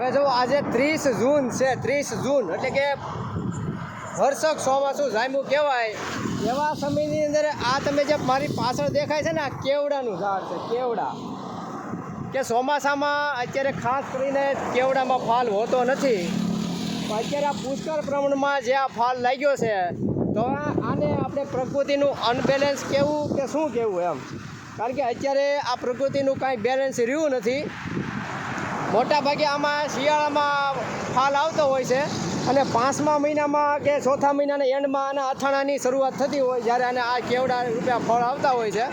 હવે જો આજે ત્રીસ જૂન છે, ત્રીસ જૂન, એટલે કે વર્ષક ચોમાસું જામ્યું કહેવાય. એવા સમયની અંદર આ તમે જે મારી પાછળ દેખાય છે ને, આ કેવડાનું ઝાડ છે, કેવડા. કે ચોમાસામાં અત્યારે ખાસ કરીને કેવડામાં ફાલ હોતો નથી. અત્યારે આ પુષ્કળ પ્રમાણમાં જે આ ફાલ લાગ્યો છે, તો આને આપણે પ્રકૃતિનું અનબેલેન્સ કેવું કે શું કેવું એમ? કારણ કે અત્યારે આ પ્રકૃતિનું કાંઈ બેલેન્સ રહ્યું નથી. મોટા ભાગે આમાં શિયાળામાં ફાલ આવતો હોય છે. અને પાંચમા મહિનામાં કે ચોથા મહિનાના એન્ડમાં આના અથાણાની શરૂઆત થતી હોય જ્યારે આને આ કેવડા રૂપિયા ફળ આવતા હોય છે.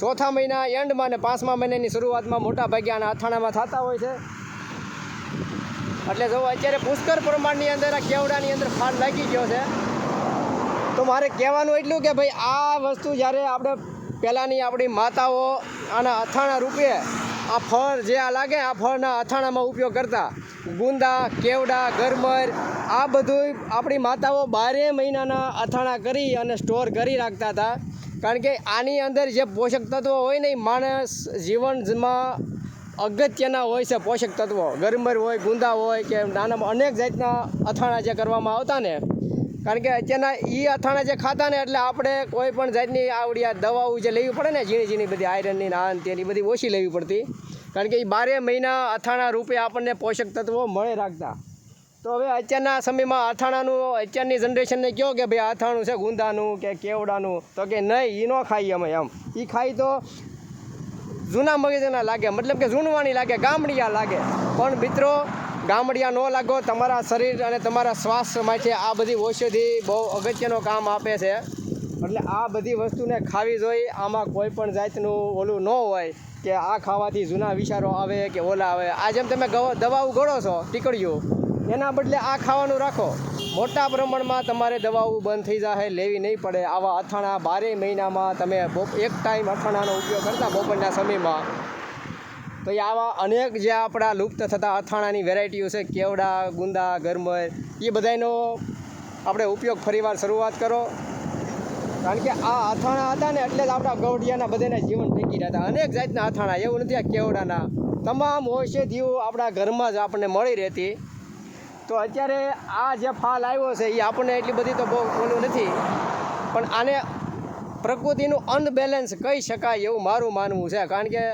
ચોથા મહિના એન્ડમાં અને પાંચમા મહિનાની શરૂઆતમાં મોટા ભાગે આના અથાણામાં થતા હોય છે. એટલે જો અત્યારે પુષ્કળ પ્રમાણની અંદર આ કેવડાની અંદર ફાલ લાગી ગયો છે. તો મારે કહેવાનું એટલું કે ભાઈ, આ વસ્તુ જ્યારે આપણે પહેલાંની આપણી માતાઓ આના અથાણા રૂપે આ ફળ જે આ લાગે, આ ફળના અથાણામાં ઉપયોગ કરતા. ગુંદા, કેવડા, ગરમર, આ બધું આપણી માતાઓ બારે મહિનાના અથાણા કરી અને સ્ટોર કરી રાખતા હતા. કારણ કે આની અંદર જે પોષક તત્વો હોય ને માણસ જીવનમાં અગત્યના હોય છે પોષક તત્વો. ગરમર હોય, ગુંદા હોય કે નાના અનેક જાતના અથાણા જે કરવામાં આવતા ને કારણ કે અત્યારના એ અથાણા જે ખાતા ને એટલે આપણે કોઈ પણ જાતની આવડી દવાઓ જે લેવી પડે ને, ઝીણી ઝીણી બધી આયરનની ને તેની બધી ઓછી લેવી પડતી. કારણ કે એ બારે મહિના અથાણા રૂપે આપણને પોષક તત્વો મળે રાખતા. તો હવે અત્યારના સમયમાં અથાણાનું, અત્યારની જનરેશનને કહો કે ભાઈ અથાણું છે ગુંદાનું કે કેવડાનું? તો કે નહીં એ ન ખાઈએ અમે એમ. એ ખાઈ તો જૂના મગજના લાગે, મતલબ કે ઝૂનવાણી લાગે, ગામડિયા લાગે. પણ મિત્રો ગામડિયા ન લાગો, તમારા શરીર અને તમારા સ્વાસ્થ્ય માટે આ બધી ઔષધિ બહુ અગત્યનો કામ આપે છે. એટલે આ બધી વસ્તુને ખાવી જોઈએ. આમાં કોઈ પણ જાતનું ઓલું ન હોય કે આ ખાવાથી જૂના વિચારો આવે કે ઓલા આવે. આ જેમ તમે દવાઓ ગળો છો ટીકડીયું એના બદલે આ ખાવાનું રાખો. મોટા પ્રમાણમાં તમારે દવાઓ બંધ થઈ જાય લેવી નહીં પડે. આવા અથાણા બારે મહિનામાં તમે એક ટાઈમ અથાણાનો ઉપયોગ કરતા બપોરના સમયમાં તો એ આવા અનેક જે આપણા લુપ્ત થતા અથાણાની વેરાયટીઓ છે, કેવડા, ગુંદા ગરમર એ બધાનો આપણે ઉપયોગ ફરીવાર શરૂઆત કરો. કારણ કે આ અથાણા હતા ને એટલે જ આપણા ગૌડિયાના બધાના જીવન ટેકી રહ્યા હતા. અનેક જાતના અથાણા, એવું નથી આ કેવડાના. તમામ ઔષધિઓ આપણા ઘરમાં જ આપણને મળી રહેતી. તો અત્યારે આ જે ફાલ આવ્યો છે એ આપણને એટલી બધી તો બહુ ઓલું નથી. પણ આને પ્રકૃતિનું અનબેલેન્સ કહી શકાય એવું મારું માનવું છે. કારણ કે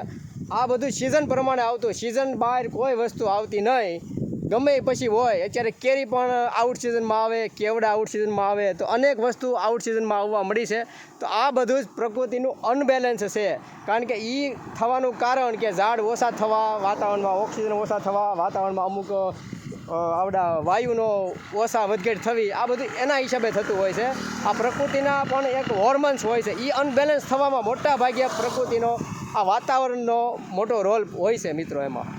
આ બધું સિઝન પ્રમાણે આવતું. સિઝન બહાર કોઈ વસ્તુ આવતી નહીં. ગમે પછી હોય. અત્યારે કેરી પણ આઉટ સિઝનમાં આવે, કેવડા આઉટ સિઝનમાં આવે, તો અનેક વસ્તુ આઉટ સિઝનમાં આવવા મળી છે. તો આ બધું જ પ્રકૃતિનું અનબેલેન્સ છે. કારણ કે એ થવાનું કારણ કે ઝાડ ઓછા થવા, વાતાવરણમાં ઓક્સિજન ઓછા થવા, વાતાવરણમાં અમુક આવડા વાયુનો ઓછા વધઘેટ થવી, આ બધું એના હિસાબે થતું હોય છે. આ પ્રકૃતિના પણ એક હોર્મોન્સ હોય છે. એ અનબેલેન્સ થવામાં મોટા ભાગે પ્રકૃતિનો આ વાતાવરણનો મોટો રોલ હોય છે મિત્રો એમાં.